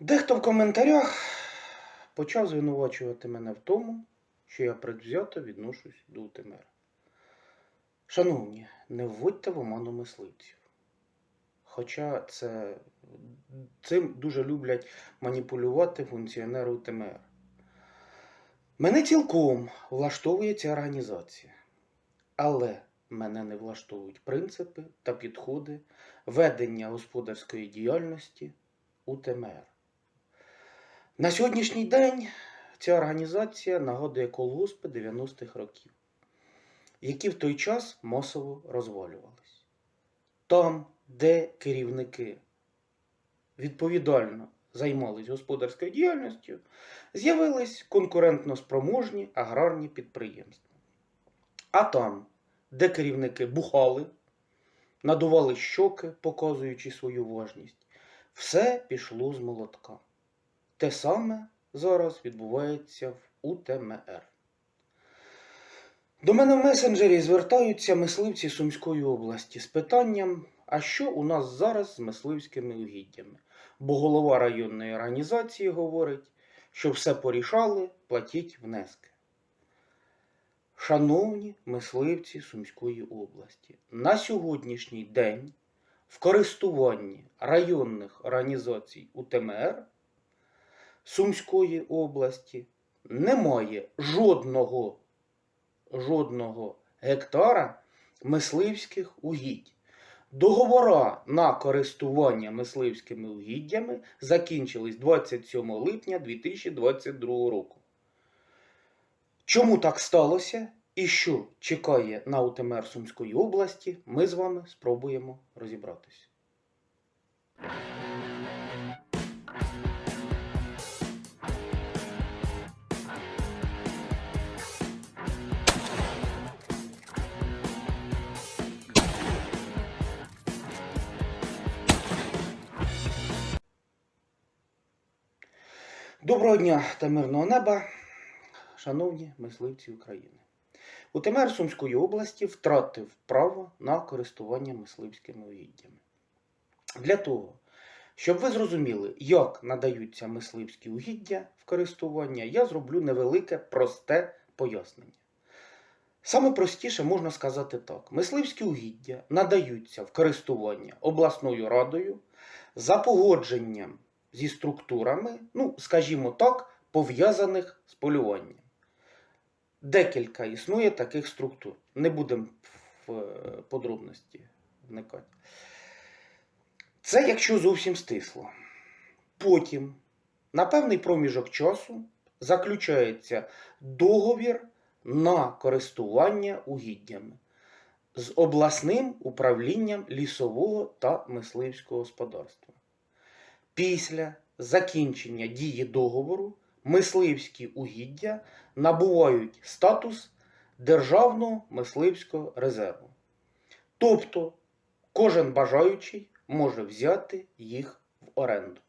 Дехто в коментарях почав звинувачувати мене в тому, що я предвзято відношусь до УТМР. Шановні, не вводьте в оману мисливців. Хоча це, цим дуже люблять маніпулювати функціонери УТМР. Мене цілком влаштовує ця організація, але мене не влаштовують принципи та підходи ведення господарської діяльності УТМР. На сьогоднішній день ця організація нагадує колгоспи 90-х років, які в той час масово розвалювались. Там, де керівники відповідально займались господарською діяльністю, з'явились конкурентно спроможні аграрні підприємства. А там, де керівники бухали, надували щоки, показуючи свою важність, все пішло з молотка. Те саме зараз відбувається в УТМР. До мене в месенджері звертаються мисливці Сумської області з питанням, а що у нас зараз з мисливськими угіддями? Бо голова районної організації говорить, що все порішали, платіть внески. Шановні мисливці Сумської області, на сьогоднішній день в користуванні районних організацій УТМР Сумської області немає жодного, жодного гектара мисливських угідь. Договора на користування мисливськими угіддями закінчились 27 липня 2022 року. Чому так сталося і що чекає на УТМР Сумської області, ми з вами спробуємо розібратися. Доброго дня та мирного неба, шановні мисливці України. УТМР Сумської області втратив право на користування мисливськими угіддями. Для того, щоб ви зрозуміли, як надаються мисливські угіддя в користування, я зроблю невелике просте пояснення. Саме простіше можна сказати так: мисливські угіддя надаються в користування обласною радою за погодженням зі структурами, ну, скажімо так, пов'язаних з полюванням. Декілька існує таких структур. Не будемо в е, подробності вникати. Це якщо зовсім стисло. Потім, на певний проміжок часу, заключається договір на користування угіддями з обласним управлінням лісового та мисливського господарства. Після закінчення дії договору мисливські угіддя набувають статус Державного мисливського резерву. Тобто кожен бажаючий може взяти їх в оренду.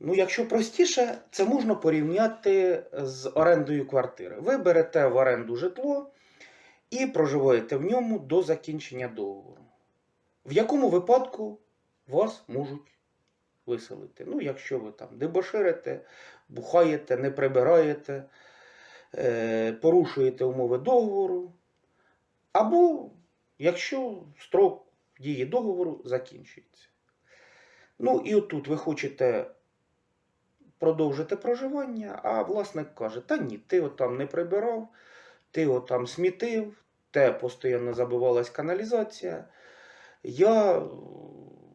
Ну, якщо простіше, це можна порівняти з орендою квартири. Ви берете в оренду житло і проживаєте в ньому до закінчення договору. В якому випадку вас можуть виселити? Ну, якщо ви там дебоширите, бухаєте, не прибираєте, е, порушуєте умови договору, або якщо строк дії договору закінчується. Ну, і отут ви хочете продовжити проживання, а власник каже: та ні, ти отам не прибирав, ти отам смітив, те постійно забивалась каналізація. Я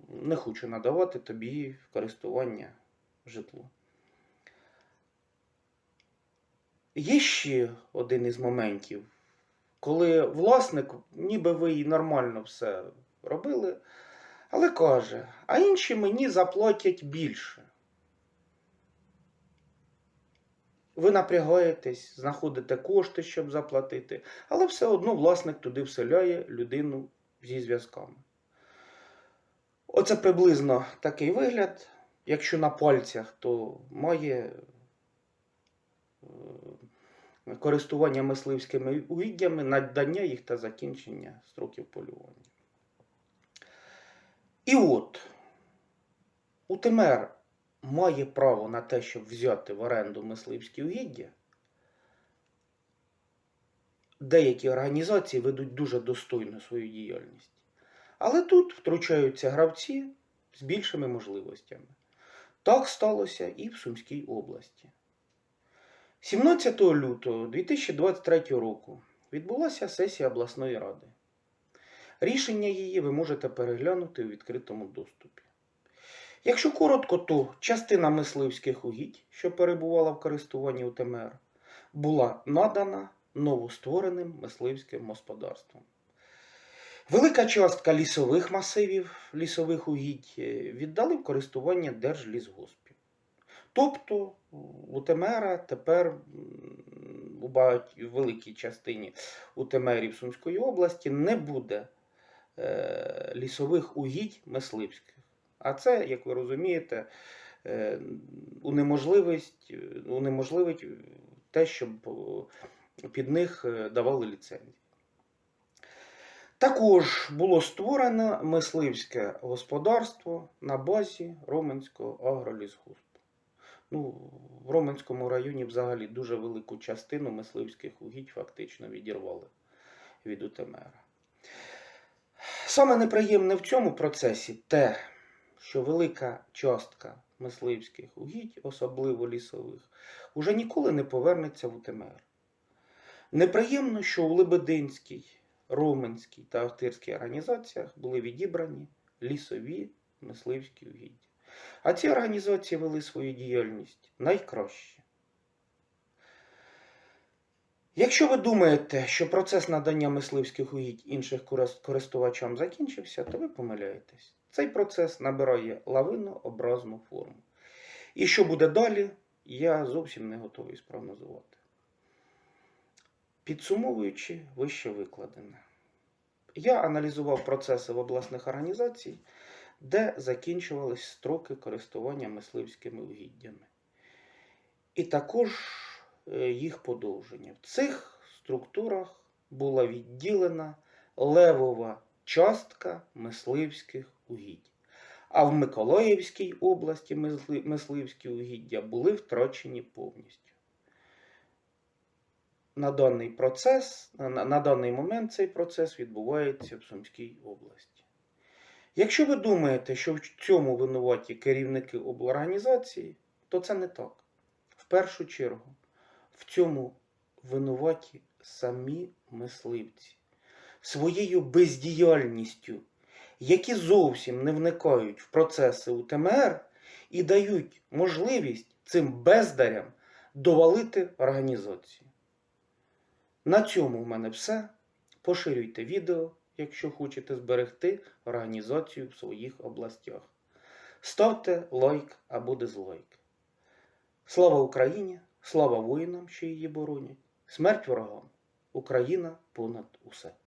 не хочу надавати тобі в користування житло. Є ще один із моментів, коли власник, ніби ви і нормально все робили, але каже, а інші мені заплатять більше. Ви напрягаєтесь, знаходите кошти, щоб заплатити, але все одно власник туди вселяє людину зі зв'язками. Оце приблизно такий вигляд. Якщо на пальцях, то має е, користування мисливськими угіддями, надання їх та закінчення строків полювання. І от, УТМР має право на те, щоб взяти в оренду мисливські угіддя. Деякі організації ведуть дуже достойно свою діяльність. Але тут втручаються гравці з більшими можливостями. Так сталося і в Сумській області. 17 лютого 2023 року відбулася сесія обласної ради. Рішення її ви можете переглянути у відкритому доступі. Якщо коротко, то частина мисливських угідь, що перебувала в користуванні УТМР, була надана новоствореним мисливським господарством. Велика частка лісових масивів, лісових угідь е, віддали в користування Держлісгоспів. Тобто у УТМР тепер у великій частині УТМРів Сумської області не буде е, лісових угідь мисливських. А це, як ви розумієте, е, унеможливить те, щоб під них давали ліцензії. Також було створено мисливське господарство на базі Роменського агролісгоспу. Ну, в Роменському районі взагалі дуже велику частину мисливських угідь фактично відірвали від УТМР. Саме неприємне в цьому процесі те, що велика частка мисливських угідь, особливо лісових, уже ніколи не повернеться в УТМР. Неприємно, що у Лебединській, Роменській та Охтирській організаціях були відібрані лісові мисливські угіддя. А ці організації вели свою діяльність найкраще. Якщо ви думаєте, що процес надання мисливських угідь інших користувачам закінчився, то ви помиляєтесь. Цей процес набирає лавинообразну форму. І що буде далі, я зовсім не готовий спрогнозувати. Підсумовуючи вище викладене, я аналізував процеси в обласних організацій, де закінчувались строки користування мисливськими угіддями. І також е, їх подовження. В цих структурах була відділена левова частка мисливських угідь. А в Миколаївській області мисливські угіддя були втрачені повністю. На даний процес, на, на даний момент цей процес відбувається в Сумській області. Якщо ви думаєте, що в цьому винуваті керівники облорганізації, то це не так. В першу чергу, в цьому винуваті самі мисливці своєю бездіяльністю, які зовсім не вникають в процеси УТМР і дають можливість цим бездарям довалити організацію. На цьому в мене все. Поширюйте відео, якщо хочете зберегти організацію в своїх областях. Ставте лайк або дизлайк. Слава Україні! Слава воїнам, що її боронять! Смерть ворогам! Україна понад усе!